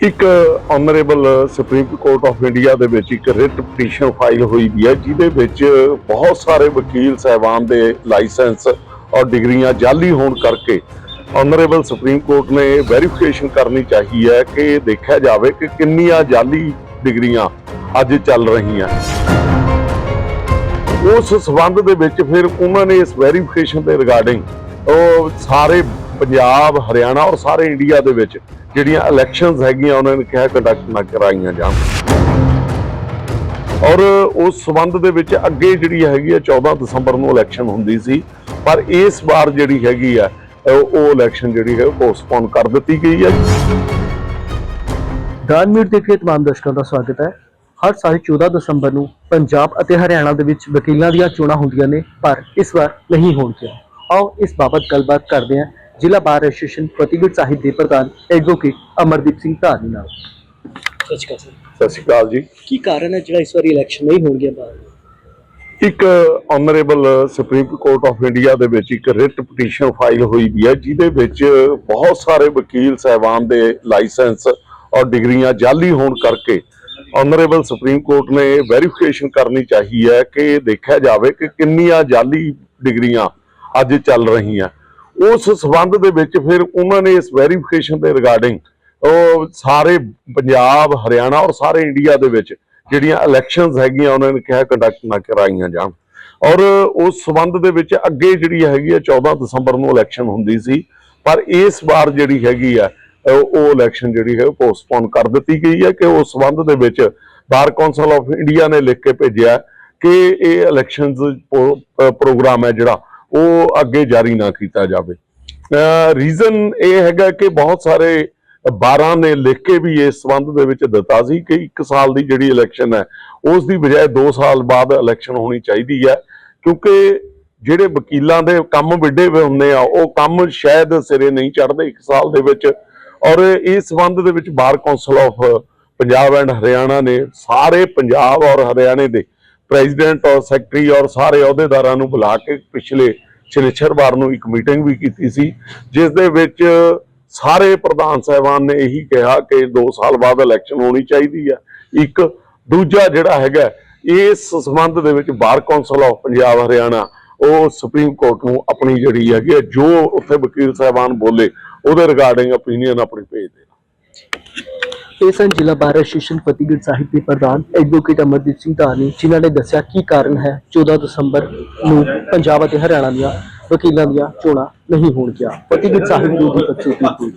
ਇੱਕ honourable supreme court of India ਦੇ ਵਿੱਚ ਇੱਕ ਰਿਟ ਪਟੀਸ਼ਨ ਫਾਈਲ ਹੋਈ ਵੀ ਹੈ, ਜਿਹਦੇ ਵਿੱਚ ਬਹੁਤ ਸਾਰੇ ਵਕੀਲ ਸਹਿਬਾਨ ਦੇ ਲਾਇਸੈਂਸ ਔਰ ਡਿਗਰੀਆਂ ਜਾਲੀ ਹੋਣ ਕਰਕੇ ਆਨਰੇਬਲ ਸੁਪਰੀਮ ਕੋਰਟ ਨੇ ਵੈਰੀਫਿਕੇਸ਼ਨ ਕਰਨੀ ਚਾਹੀ ਹੈ ਕਿ ਦੇਖਿਆ ਜਾਵੇ ਕਿ ਕਿੰਨੀਆਂ ਜਾਲੀ ਡਿਗਰੀਆਂ ਅੱਜ ਚੱਲ ਰਹੀਆਂ। ਉਸ ਸਬੰਧ ਦੇ ਵਿੱਚ ਫਿਰ ਉਹਨਾਂ ਨੇ ਇਸ ਵੈਰੀਫਿਕੇਸ਼ਨ ਦੇ ਰਿਗਾਰਡਿੰਗ ਉਹ ਸਾਰੇ ਪੰਜਾਬ, ਹਰਿਆਣਾ ਔਰ ਸਾਰੇ ਇੰਡੀਆ ਦੇ ਵਿੱਚ ਜਿਹੜੀਆਂ ਇਲੈਕਸ਼ਨਸ ਹੈਗੀਆਂ, ਉਹਨਾਂ ਨੇ ਕਿਹਾ ਕੰਡਕਟ ਨਾ ਕਰਾਈਆਂ ਜਾਣ। ਔਰ ਉਸ ਸਬੰਧ ਦੇ ਵਿੱਚ ਅੱਗੇ ਜਿਹੜੀ ਹੈਗੀ ਆ 14 ਦਸੰਬਰ ਨੂੰ ਇਲੈਕਸ਼ਨ ਹੁੰਦੀ ਸੀ। ਪਰ ਇਸ ਵਾਰ ਜਿਹੜੀ ਹੈਗੀ ਆ, ਉਹ ਇਲੈਕਸ਼ਨ ਜਿਹੜੀ ਹੈ ਪੋਸਟਪੋਨ ਕਰ ਦਿੱਤੀ ਗਈ ਹੈ। ਡਾਨ ਮਿਊਟ ਦੇਖ ਰਹੇ ਤਮਾਮ ਦਰਸ਼ਕਾਂ ਦਾ ਸਵਾਗਤ ਹੈ। ਹਰ ਸਾਲ 14 ਦਸੰਬਰ ਨੂੰ ਪੰਜਾਬ ਅਤੇ ਹਰਿਆਣਾ ਦੇ ਵਿੱਚ ਵਕੀਲਾਂ ਦੀਆਂ ਚੋਣਾਂ ਹੁੰਦੀਆਂ ਨੇ, ਪਰ ਇਸ ਵਾਰ ਨਹੀਂ ਹੋਣਗੀਆਂ। ਆਓ ਇਸ ਬਾਬਤ ਗੱਲਬਾਤ ਕਰਦੇ ਹਾਂ ਜ਼ਿਲ੍ਹਾ ਬਾਰ ਐਸੋਸੀਏਸ਼ਨ ਫਤਿਹਗੜ੍ਹ ਸਾਹਿਬ ਦੇ ਪ੍ਰਧਾਨ ਐਡਵੋਕੇਟ ਅਮਰਦੀਪ ਸਿੰਘ ਧਾਰੀ ਨਾਲ। ਸਤਿ ਸ਼੍ਰੀ ਅਕਾਲ ਜੀ। ਕੀ ਕਾਰਨ ਹੈ ਜਿਹੜਾ ਇਸ ਵਾਰੀ ਇਲੈਕਸ਼ਨ ਨਹੀਂ ਹੋਣਗੇ ਬਾਹਰ? ਇੱਕ honourable supreme court of India ਦੇ ਵਿੱਚ ਇੱਕ ਰਿਟ ਪਟੀਸ਼ਨ ਫਾਈਲ ਹੋਈ ਵੀ ਹੈ ਜਿਹਦੇ ਵਿੱਚ ਬਹੁਤ ਸਾਰੇ ਵਕੀਲ ਸਹਿਬਾਨ ਦੇ ਲਾਇਸੈਂਸ ਔਰ ਡਿਗਰੀਆਂ ਜਾਲੀ ਹੋਣ ਕਰਕੇ ਆਨਰੇਬਲ ਸੁਪਰੀਮ ਕੋਰਟ ਨੇ ਵੈਰੀਫਿਕੇਸ਼ਨ ਕਰਨੀ ਚਾਹੀ ਹੈ ਕਿ ਦੇਖਿਆ ਜਾਵੇ ਕਿ ਕਿੰਨੀਆਂ ਜਾਲੀ ਡਿਗਰੀਆਂ ਅੱਜ ਚੱਲ ਰਹੀਆਂ। ਉਸ ਸਬੰਧ ਦੇ ਵਿੱਚ ਫਿਰ ਉਹਨਾਂ ਨੇ ਇਸ ਵੈਰੀਫਿਕੇਸ਼ਨ ਦੇ ਰਿਗਾਰਡਿੰਗ ਉਹ ਸਾਰੇ ਪੰਜਾਬ, ਹਰਿਆਣਾ ਔਰ ਸਾਰੇ ਇੰਡੀਆ ਦੇ ਵਿੱਚ ਜਿਹੜੀਆਂ ਇਲੈਕਸ਼ਨਸ ਹੈਗੀਆਂ, ਉਹਨਾਂ ਨੇ ਕਿਹਾ ਕੰਡਕਟ ਨਾ ਕਰਾਈਆਂ ਜਾਣ। ਔਰ ਉਸ ਸਬੰਧ ਦੇ ਵਿੱਚ ਅੱਗੇ ਜਿਹੜੀ ਹੈਗੀ ਹੈ 14 ਦਸੰਬਰ ਨੂੰ ਇਲੈਕਸ਼ਨ ਹੁੰਦੀ ਸੀ, ਪਰ ਇਸ ਵਾਰ ਜਿਹੜੀ ਹੈਗੀ ਆ, ਉਹ ਇਲੈਕਸ਼ਨ ਜਿਹੜੀ ਹੈ ਪੋਸਟਪੋਨ ਕਰ ਦਿੱਤੀ ਗਈ ਹੈ ਕਿ ਉਸ ਸਬੰਧ ਦੇ ਵਿੱਚ ਬਾਰ ਕੌਂਸਲ ਆਫ ਇੰਡੀਆ ਨੇ ਲਿਖ ਕੇ ਭੇਜਿਆ ਕਿ ਇਹ ਇਲੈਕਸ਼ਨਸ ਪ੍ਰੋਗਰਾਮ ਹੈ ਜਿਹੜਾ ਉਹ ਅੱਗੇ ਜਾਰੀ ਨਾ ਕੀਤਾ ਜਾਵੇ। ਰੀਜ਼ਨ ਇਹ ਹੈਗਾ ਕਿ ਬਹੁਤ ਸਾਰੇ 12 ਨੇ ਲਿਖ ਕੇ ਵੀ ਇਸ ਸੰਬੰਧ ਦੇ ਵਿੱਚ ਦਿੱਤਾ ਸੀ ਕਿ 1 ਸਾਲ ਦੀ ਜਿਹੜੀ ਇਲੈਕਸ਼ਨ ਹੈ, ਉਸ ਦੀ ਬਜਾਏ 2 ਸਾਲ ਬਾਅਦ ਇਲੈਕਸ਼ਨ ਹੋਣੀ ਚਾਹੀਦੀ ਹੈ। ਕਿਉਂਕਿ ਜਿਹੜੇ ਵਕੀਲਾਂ ਦੇ ਕੰਮ ਵਿੱਢੇ ਹੋਏ ਹੁੰਦੇ ਆ, ਉਹ ਕੰਮ ਸ਼ਾਇਦ ਸਿਰੇ ਨਹੀਂ ਚੜਦੇ 1 ਸਾਲ ਦੇ ਵਿੱਚ। ਔਰ ਇਸ ਸੰਬੰਧ ਦੇ ਵਿੱਚ bar council of Punjab and Haryana ਨੇ, ਸਾਰੇ ਪੰਜਾਬ ਔਰ ਹਰਿਆਣੇ ਦੇ ਪ੍ਰੈਜ਼ੀਡੈਂਟ ਔਰ ਸੈਕਟਰੀ ਔਰ ਸਾਰੇ ਅਹੁਦੇਦਾਰਾਂ ਨੂੰ ਬੁਲਾ ਕੇ ਪਿਛਲੇ ਸ਼ਨੀਚਰਵਾਰ ਨੂੰ ਇੱਕ ਮੀਟਿੰਗ ਵੀ ਕੀਤੀ ਸੀ ਜਿਸ ਦੇ ਵਿੱਚ ਸਾਰੇ ਪ੍ਰਧਾਨ ਸਾਹਿਬਾਨ ਨੇ ਇਹੀ ਕਿਹਾ ਕਿ 2 ਸਾਲ ਬਾਅਦ ਇਲੈਕਸ਼ਨ ਹੋਣੀ ਚਾਹੀਦੀ ਹੈ। ਇੱਕ ਦੂਜਾ ਜਿਹੜਾ ਹੈਗਾ ਇਸ ਸੰਬੰਧ ਦੇ ਵਿੱਚ bar council of Punjab Haryana ਉਹ ਸੁਪਰੀਮ ਕੋਰਟ ਨੂੰ ਆਪਣੀ ਜਿਹੜੀ ਹੈਗੀ ਹੈ, ਜੋ ਉੱਥੇ ਵਕੀਲ ਸਾਹਿਬਾਨ ਬੋਲੇ ਉਹਦੇ ਰਿਗਾਰਡਿੰਗ opinion ਆਪਣੀ ਭੇਜ ਇਹ ਸਨ ਜ਼ਿਲ੍ਹਾ ਬਾਰ ਐਸੋਸੀਏਸ਼ਨ ਫਤਿਹਗੜ੍ਹ ਸਾਹਿਬ ਦੇ ਪ੍ਰਧਾਨ ਐਡਵੋਕੇਟ ਅਮਰਦੀਪ ਸਿੰਘ ਧਾਰੀ ਜਿਨ੍ਹਾਂ ਨੇ ਦੱਸਿਆ ਕੀ ਕਾਰਨ ਹੈ 14 ਦਸੰਬਰ ਨੂੰ ਪੰਜਾਬ ਅਤੇ ਹਰਿਆਣਾ ਦੀਆਂ ਵਕੀਲਾਂ ਦੀਆਂ ਚੋਣਾਂ ਨਹੀਂ ਹੋਣਗੀਆਂ। ਫਤਿਹਗੜ੍ਹ ਸਾਹਿਬ ਦੀ ਦੀ